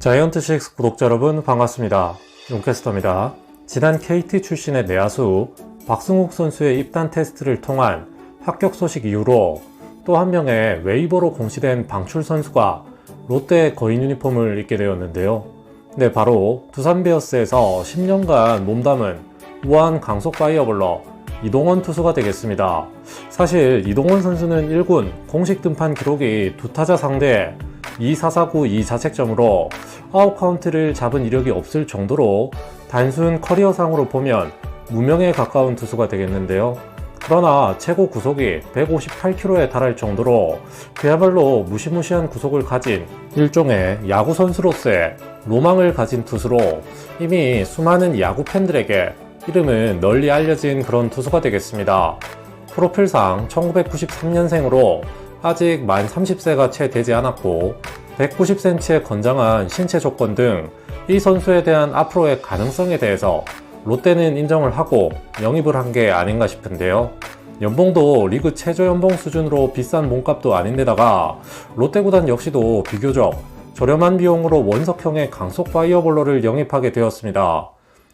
자이언트식스 구독자 여러분 반갑습니다. 용캐스터입니다. 지난 KT 출신의 내야수 박승욱 선수의 입단 테스트를 통한 합격 소식 이후로 또 한 명의 웨이버로 공시된 방출 선수가 롯데 거인 유니폼을 입게 되었는데요. 네, 바로 두산 베어스에서 10년간 몸담은 우한 강속 파이어볼러 이동원 투수가 되겠습니다. 사실 이동원 선수는 1군 공식 등판 기록이 두 타자 상대 에 2사사구 2자책점으로 아웃 카운트를 잡은 이력이 없을 정도로 단순 커리어상으로 보면 무명에 가까운 투수가 되겠는데요. 그러나 최고 구속이 158km에 달할 정도로 그야말로 무시무시한 구속을 가진 일종의 야구 선수로서의 로망을 가진 투수로 이미 수많은 야구 팬들에게 이름은 널리 알려진 그런 투수가 되겠습니다. 프로필상 1993년생으로 아직 만 30세가 채 되지 않았고 190cm의 건장한 신체 조건 등 이 선수에 대한 앞으로의 가능성에 대해서 롯데는 인정을 하고 영입을 한 게 아닌가 싶은데요. 연봉도 리그 최저 연봉 수준으로 비싼 몸값도 아닌데다가 롯데 구단 역시도 비교적 저렴한 비용으로 원석형의 강속 파이어볼러를 영입하게 되었습니다.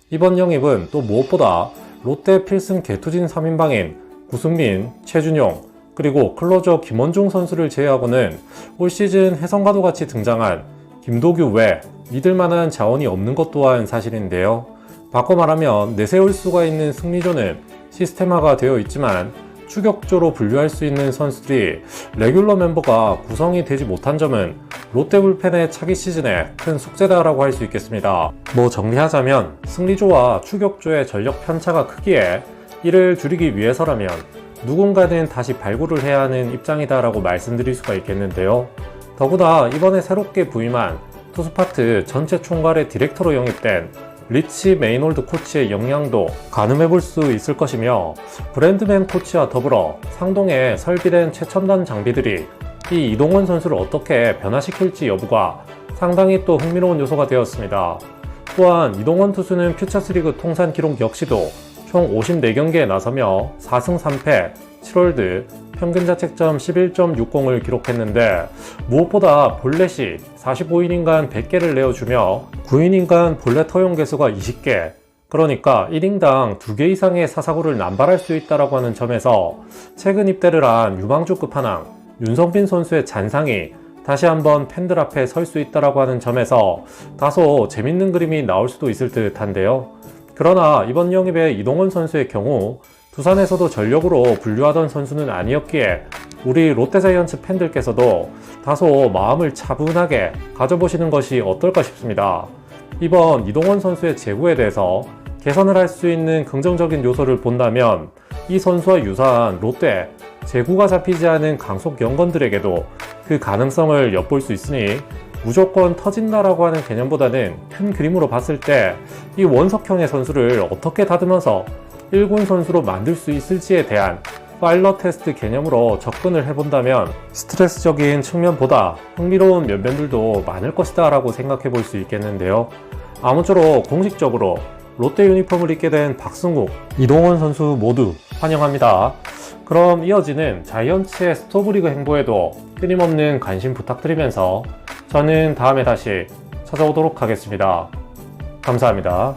이번 영입은 또 무엇보다 롯데 필승 개투진 3인방인 구승민, 최준용, 그리고 클로저 김원중 선수를 제외하고는 올 시즌 해성과도 같이 등장한 김도규 외 믿을 만한 자원이 없는 것 또한 사실인데요. 바꿔 말하면 내세울 수가 있는 승리조는 시스템화가 되어 있지만 추격조로 분류할 수 있는 선수들이 레귤러 멤버가 구성이 되지 못한 점은 롯데 불펜의 차기 시즌에 큰 숙제다라고 할 수 있겠습니다. 뭐 정리하자면 승리조와 추격조의 전력 편차가 크기에 이를 줄이기 위해서라면 누군가는 다시 발굴을 해야 하는 입장이다라고 말씀드릴 수가 있겠는데요. 더구나 이번에 새롭게 부임한 투스파트 전체 총괄의 디렉터로 영입된 리치 메이놀드 코치의 역량도 가늠해 볼 수 있을 것이며 브랜드맨 코치와 더불어 상동에 설비된 최첨단 장비들이 이 이동원 선수를 어떻게 변화시킬지 여부가 상당히 또 흥미로운 요소가 되었습니다. 또한 이동원 투수는 퓨처스리그 통산 기록 역시도 총 54경기에 나서며 4승 3패, 7홀드, 평균 자책점 11.60을 기록했는데 무엇보다 볼넷이 45이닝간 100개를 내어주며 9이닝간 볼넷 허용 개수가 20개 그러니까 1인당 2개 이상의 사사구를 남발할 수 있다라고 하는 점에서 최근 입대를 한 유망주 끝판왕 윤성빈 선수의 잔상이 다시 한번 팬들 앞에 설 수 있다라고 하는 점에서 다소 재밌는 그림이 나올 수도 있을 듯한데요. 그러나 이번 영입의 이동원 선수의 경우 두산에서도 전력으로 분류하던 선수는 아니었기에 우리 롯데자이언츠 팬들께서도 다소 마음을 차분하게 가져보시는 것이 어떨까 싶습니다. 이번 이동원 선수의 제구에 대해서 개선을 할 수 있는 긍정적인 요소를 본다면 이 선수와 유사한 롯데 제구가 잡히지 않은 강속 연건들에게도 그 가능성을 엿볼 수 있으니 무조건 터진다라고 하는 개념보다는 큰 그림으로 봤을 때 이 원석형의 선수를 어떻게 다듬어서 1군 선수로 만들 수 있을지에 대한 파일럿 테스트 개념으로 접근을 해본다면 스트레스적인 측면보다 흥미로운 면면들도 많을 것이다 라고 생각해 볼 수 있겠는데요. 아무쪼록 공식적으로 롯데 유니폼을 입게 된 박승욱, 이동원 선수 모두 환영합니다. 그럼 이어지는 자이언츠의 스토브리그 행보에도 끊임없는 관심 부탁드리면서 저는 다음에 다시 찾아오도록 하겠습니다. 감사합니다.